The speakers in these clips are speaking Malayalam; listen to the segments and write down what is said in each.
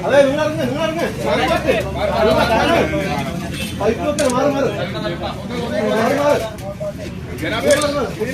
അതെ നിങ്ങൾ ഇറങ്ങ് നിങ്ങൾ ഇറങ്ങ് പൈപ്പ് വെക്കണ മാറി മാറി മാറി മാറി എനിക്ക്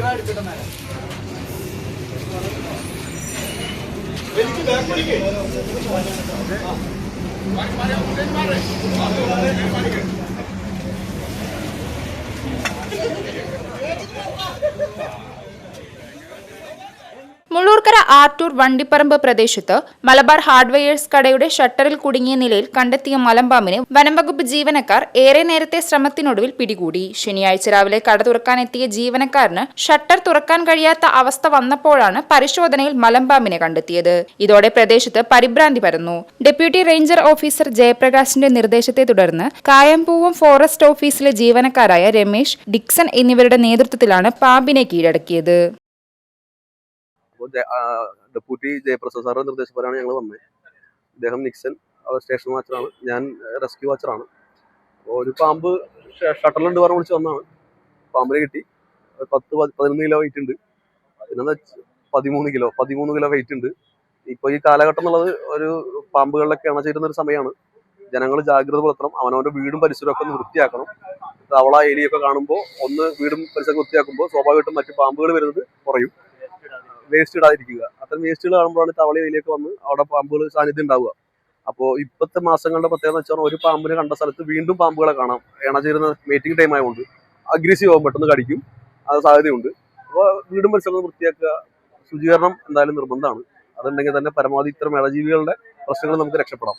ബാക്ക് പിടിക്ക്. മുള്ളൂർക്കര ആറ്റൂർ വണ്ടിപ്പറമ്പ് പ്രദേശത്ത് മലബാർ ഹാർഡ്വെയേഴ്സ് കടയുടെ ഷട്ടറിൽ കുടുങ്ങിയ നിലയിൽ കണ്ടെത്തിയ മലമ്പാമ്പിനെ വനംവകുപ്പ് ജീവനക്കാർ ഏറെ നേരത്തെ ശ്രമത്തിനൊടുവിൽ പിടികൂടി. ശനിയാഴ്ച രാവിലെ കട തുറക്കാനെത്തിയ ജീവനക്കാരന് ഷട്ടർ തുറക്കാൻ കഴിയാത്ത അവസ്ഥ വന്നപ്പോഴാണ് പരിശോധനയിൽ മലമ്പാമ്പിനെ കണ്ടെത്തിയത്. ഇതോടെ പ്രദേശത്ത് പരിഭ്രാന്തി പരന്നു. ഡെപ്യൂട്ടി റേഞ്ചർ ഓഫീസർ ജയപ്രകാശിന്റെ നിർദ്ദേശത്തെ തുടർന്ന് കായംപൂവം ഫോറസ്റ്റ് ഓഫീസിലെ ജീവനക്കാരായ രമേശ് ഡിക്സൺ എന്നിവരുടെ നേതൃത്വത്തിലാണ് പാമ്പിനെ കീഴടക്കിയത്. അപ്പോൾ ഡെപ്യൂട്ടി ജയപ്രസാദ് സാറിന്റെ നിർദ്ദേശപ്രകാരമാണ് ഞങ്ങൾ വന്നത് അദ്ദേഹം നിക്സൺ അവർ സ്റ്റേഷൻ വാച്ചറാണ്. ഞാൻ റെസ്ക്യൂ വാച്ചറാണ്. അപ്പോൾ ഒരു പാമ്പ് ഷട്ടറിലുണ്ട് പറഞ്ഞ് വിളിച്ച് വന്നാണ് പാമ്പിനെ കിട്ടി. പത്ത് പതി- പതിനൊന്ന് കിലോ വെയിറ്റ് ഉണ്ട്. പിന്നെന്താ പതിമൂന്ന് കിലോ പതിമൂന്ന് കിലോ വെയിറ്റ് ഉണ്ട്. ഇപ്പോൾ ഈ കാലഘട്ടം എന്നുള്ളത് ഒരു പാമ്പുകളിലൊക്കെ ഇണചേരുന്ന ഒരു സമയമാണ്. ജനങ്ങൾ ജാഗ്രത പുലർത്തണം. അവനവന്റെ വീടും പരിസരമൊക്കെ ഒന്ന് വൃത്തിയാക്കണം. തവള എലിയൊക്കെ കാണുമ്പോൾ ഒന്ന് വീടും പരിസരം വൃത്തിയാക്കുമ്പോൾ സ്വാഭാവികമായിട്ടും മറ്റ് പാമ്പുകൾ വരുന്നത് കുറയും. വേസ്റ്റ് ഇടാതിരിക്കുക. അത്തരം വേസ്റ്റുകൾ കാണുമ്പോഴാണ് തവള അതിലേക്ക് വന്ന് അവിടെ പാമ്പുകൾ സാന്നിധ്യം ഉണ്ടാവുക. അപ്പോൾ ഇപ്പോഴത്തെ മാസങ്ങളുടെ പ്രത്യേകത വെച്ചാൽ ഒരു പാമ്പിനെ കണ്ട സ്ഥലത്ത് വീണ്ടും പാമ്പുകളെ കാണാം. ഇണചേരുന്ന മീറ്റിംഗ് ടൈം ആയതുകൊണ്ട് അഗ്രസീവ് ആവും പെട്ടെന്ന് കടിക്കും. അത് സാധ്യതയുണ്ട്. അപ്പോൾ വീടും പരിസരം വൃത്തിയാക്കുക. ശുചീകരണം എന്തായാലും നിർബന്ധമാണ്. അതുണ്ടെങ്കിൽ തന്നെ പരമാവധി ഇത്തരം ഇഴജീവികളുടെ പ്രശ്നങ്ങൾ നമുക്ക് രക്ഷപ്പെടാം.